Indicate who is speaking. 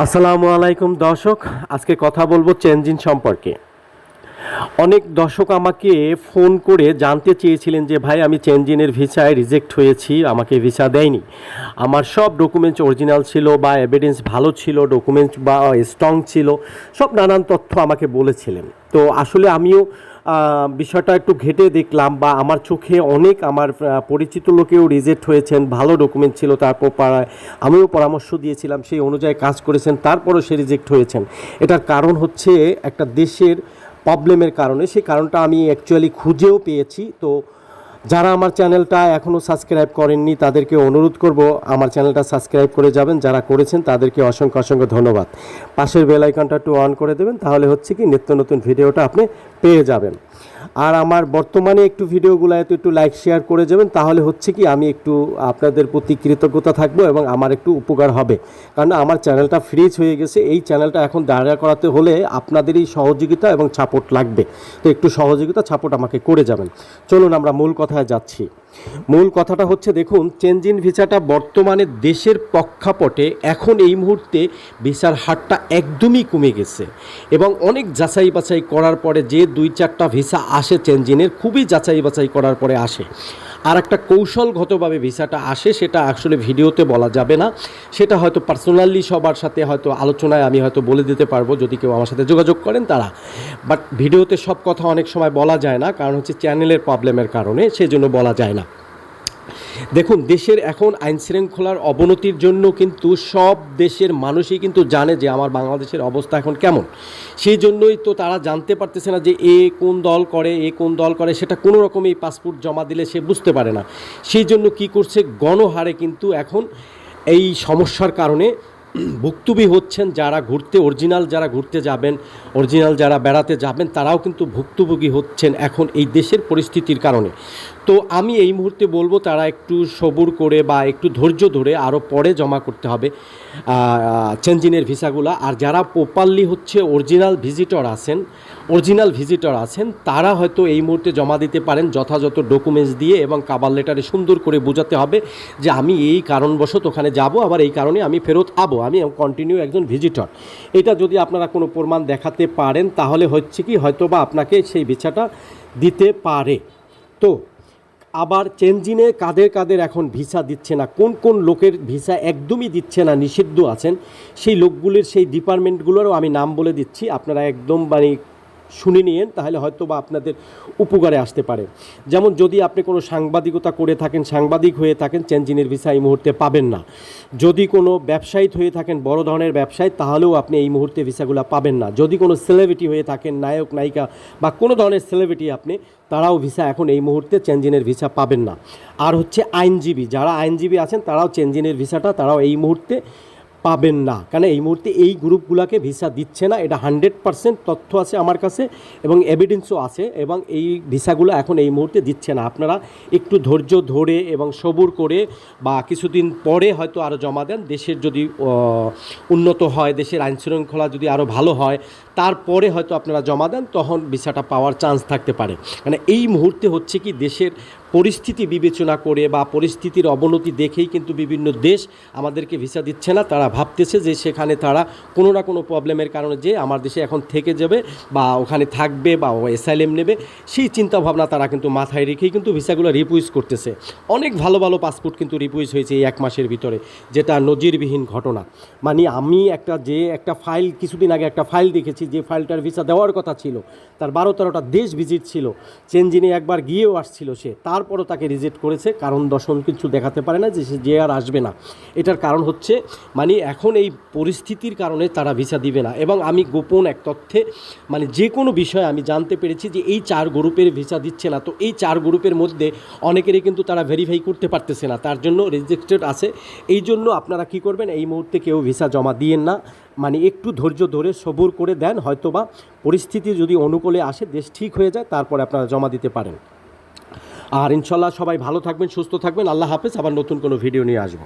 Speaker 1: আসসালামু আলাইকুম দর্শক, আজকে কথা বলব চেঞ্জিন সম্পর্কে। অনেক দর্শক আমাকে ফোন করে জানতে চেয়েছিলেন যে, ভাই, আমি চেঞ্জিনের ভিসায় রিজেক্ট হয়েছি, আমাকে ভিসা দেয়নি। আমার সব ডকুমেন্টস অরিজিনাল ছিল বা এভিডেন্স ভালো ছিল ডকুমেন্টস বা স্ট্রং ছিল, সব নানান তথ্য আমাকে বলেছিলেন। তো আসলে আমিও বিষয়টা একটু ঘেটে দেখলাম বা আমার চোখে অনেক আমার পরিচিত লোকেও রিজেক্ট হয়েছেন, ভালো ডকুমেন্ট ছিল তারপর পাড়ায়। আমিও পরামর্শ দিয়েছিলাম, সেই অনুযায়ী কাজ করেছেন, তারপরও সে রিজেক্ট হয়েছেন। এটার কারণ হচ্ছে একটা দেশের প্রবলেমের কারণে, সেই কারণটা আমি অ্যাকচুয়ালি খুঁজেও পেয়েছি। তো যারা আমার চ্যানেলটা এখনও সাবস্ক্রাইব করেননি, তাদেরকে অনুরোধ করব, আমার চ্যানেলটা সাবস্ক্রাইব করে যাবেন। যারা করেছেন, তাদেরকে অসংখ্য অসংখ্য ধন্যবাদ। পাশের বেলাইকনটা একটু অন করে দেবেন, তাহলে হচ্ছে কি নিত্য নতুন ভিডিওটা আপনি পেয়ে যাবেন। আর আমার বর্তমানে একটু ভিডিওগুলো এত একটু লাইক শেয়ার করে যাবেন, তাহলে হচ্ছে কি আমি একটু আপনাদের প্রতি কৃতজ্ঞতা থাকব এবং আমার একটু উপকার হবে। কারণ আমার চ্যানেলটা ফ্রিজ হয়ে গেছে, এই চ্যানেলটা এখন দাঁড়া করাতে হলে আপনাদেরই সহযোগিতা এবং সাপোর্ট লাগবে। তো একটু সহযোগিতা সাপোর্ট আমাকে করে যাবেন। চলুন আমরা মূল কথায় যাচ্ছি। মূল কথাটা হচ্ছে, দেখুন চেঞ্জিন ভিসাটা বর্তমানে দেশের প্রেক্ষাপটে এখন এই মুহূর্তে ভিসার হারটা একদমই কমে গেছে। এবং অনেক যাচাই বাছাই করার পরে যে দুই চারটা ভিসা আসে চেঞ্জিনের খুবই যাচাই বাছাই করার পরে আসে। আর একটা কৌশলগতভাবে ভিসাটা আসে, সেটা আসলে ভিডিওতে বলা যাবে না। সেটা হয়তো পার্সোনালি সবার সাথে হয়তো আলোচনায় আমি হয়তো বলে দিতে পারব, যদি কেউ আমার সাথে যোগাযোগ করেন তারা। বাট ভিডিওতে সব কথা অনেক সময় বলা যায় না, কারণ হচ্ছে চ্যানেলের প্রবলেমের কারণে, সেজন্য বলা যায় না। দেখুন, দেশের এখন আইন শৃঙ্খলার অবনতির জন্য কিন্তু সব দেশের মানুষই কিন্তু জানে যে আমার বাংলাদেশের অবস্থা এখন কেমন। সেই জন্যই তো তারা জানতে পারতেছে না যে এ কোন দল করে, এ কোন দল করে, সেটা কোনো রকমই পাসপোর্ট জমা দিলে সে বুঝতে পারে না। সেই জন্য কি করছে, গণহারে কিন্তু এখন এই সমস্যার কারণে ভুক্তভোগী হচ্ছেন যারা ঘুরতে, অরিজিনাল যারা ঘুরতে যাবেন, অরিজিনাল যারা বেড়াতে যাবেন, তারাও কিন্তু ভুক্তভোগী হচ্ছেন এখন এই দেশের পরিস্থিতির কারণে। তো আমি এই মুহূর্তে বলব, তারা একটু সবুর করে বা একটু ধৈর্য ধরে আরও পরে জমা করতে হবে চেঞ্জিনের ভিসাগুলা। আর যারা প্রপারলি হচ্ছে অরিজিনাল ভিজিটর আছেন অরিজিনাল ভিজিটর আছেন, তারা হয়তো এই মুহূর্তে জমা দিতে পারেন যথাযথ ডকুমেন্টস দিয়ে এবং কাবার লেটারে সুন্দর করে বোঝাতে হবে যে আমি এই কারণবশত ওখানে যাব, আবার এই কারণে আমি ফেরত আবো, আমি কন্টিনিউ একজন ভিজিটর এটা যদি আপনারা কোনো প্রমাণ দেখাতে পারেন, তাহলে হচ্ছে কি হয়তো বা আপনাকে সেই ভিসাটা দিতে পারে। তো আবার চেঞ্জিনে কাদের কাদের এখন ভিসা দিচ্ছে না, কোন কোন লোকের ভিসা একদমই দিচ্ছে না, নিষিদ্ধ আছেন, সেই লোকগুলির, সেই ডিপার্টমেন্টগুলোরও আমি নাম বলে দিচ্ছি। আপনারা একদম মানে শুনে নিয়েন, তাহলে হয়তো বা আপনাদের উপকারে আসতে পারে। যেমন যদি আপনি কোনো সাংবাদিকতা করে থাকেন, সাংবাদিক হয়ে থাকেন, চেঞ্জিনের ভিসা এই মুহূর্তে পাবেন না। যদি কোনো ব্যবসায়িক হয়ে থাকেন, বড় ধরনের ব্যবসায়ী, তাহলেও আপনি এই মুহূর্তে ভিসাগুলো পাবেন না। যদি কোনো সেলিব্রিটি হয়ে থাকেন, নায়ক, নায়িকা বা কোনো ধরনের সেলিব্রিটি আপনি, তারাও ভিসা এখন এই মুহূর্তে চেঞ্জিনের ভিসা পাবেন না। আর হচ্ছে আইনজীবী, যারা আইনজীবী আছেন, তারাও চেঞ্জিনের ভিসাটা, তারাও এই মুহূর্তে পাবেন না। কারণ এই মুহূর্তে এই গ্রুপগুলোকে ভিসা দিচ্ছে না। এটা হান্ড্রেড পার্সেন্ট তথ্য আছে আমার কাছে এবং এভিডেন্সও আছে এবং এই ভিসাগুলো এখন এই মুহূর্তে দিচ্ছে না। আপনারা একটু ধৈর্য ধরে এবং সবুর করে বা কিছুদিন পরে হয়তো আরও জমা দেন। দেশের যদি উন্নত হয়, দেশের আইন শৃঙ্খলা যদি আরও ভালো হয়, তারপরে হয়তো আপনারা জমা দেন, তখন ভিসাটা পাওয়ার চান্স থাকতে পারে। মানে এই মুহূর্তে হচ্ছে কি, দেশের পরিস্থিতি বিবেচনা করে বা পরিস্থিতির অবনতি দেখেই কিন্তু বিভিন্ন দেশ আমাদেরকে ভিসা দিচ্ছে না। তারা ভাবতেছে যে সেখানে তারা কোনো না কোনো প্রবলেমের কারণে যে আমার দেশে এখন থেকে যাবে বা ওখানে থাকবে বা এসআইএম নেবে, সেই চিন্তাভাবনা তারা কিন্তু মাথায় রেখেই কিন্তু ভিসাগুলো রিপুইজ করতেছে। অনেক ভালো ভালো পাসপোর্ট কিন্তু রিপুইজ হয়েছে এই এক মাসের ভিতরে, যেটা নজিরবিহীন ঘটনা। মানে আমি একটা যে একটা ফাইল, কিছুদিন আগে একটা ফাইল দেখেছি যে ফাইলটার ভিসা দেওয়ার কথা ছিল। তার বারো তেরোটা দেশ ভিজিট ছিল। চেঞ্জিনে একবার গিয়েও আসছিল সে। তারপরও তাকে রিজেক্ট করেছে, কারণ দর্শন কিছু দেখাতে পারে না যে সে যে আর আসবে না। এটার কারণ হচ্ছে মানে এখন এই পরিস্থিতির কারণে তারা ভিসা দিবে না। এবং আমি গোপন এক তথ্যে মানে যে কোনো বিষয়ে আমি জানতে পেরেছি যে এই চার গ্রুপের ভিসা দিচ্ছে না। তো এই চার গ্রুপের মধ্যে অনেকেরই কিন্তু তারা ভেরিফাই করতে পারতেছে না। তার জন্য রেজিস্টার্ড আছে। এই জন্য আপনারা কি করবেন, এই মুহূর্তে কেউ ভিসা জমা দিয়েন না। মানে একটু ধৈর্য ধরে সবুর করে দেন, হয়তোবা পরিস্থিতি যদি অনুকূলে আসে, দেশ ঠিক হয়ে যায়, তারপরে আপনারা জমা দিতে পারেন। আর ইনশাল্লাহ সবাই ভালো থাকবেন, সুস্থ থাকবেন। আল্লাহ হাফেজ, আবার নতুন কোনো ভিডিও নিয়ে আসব।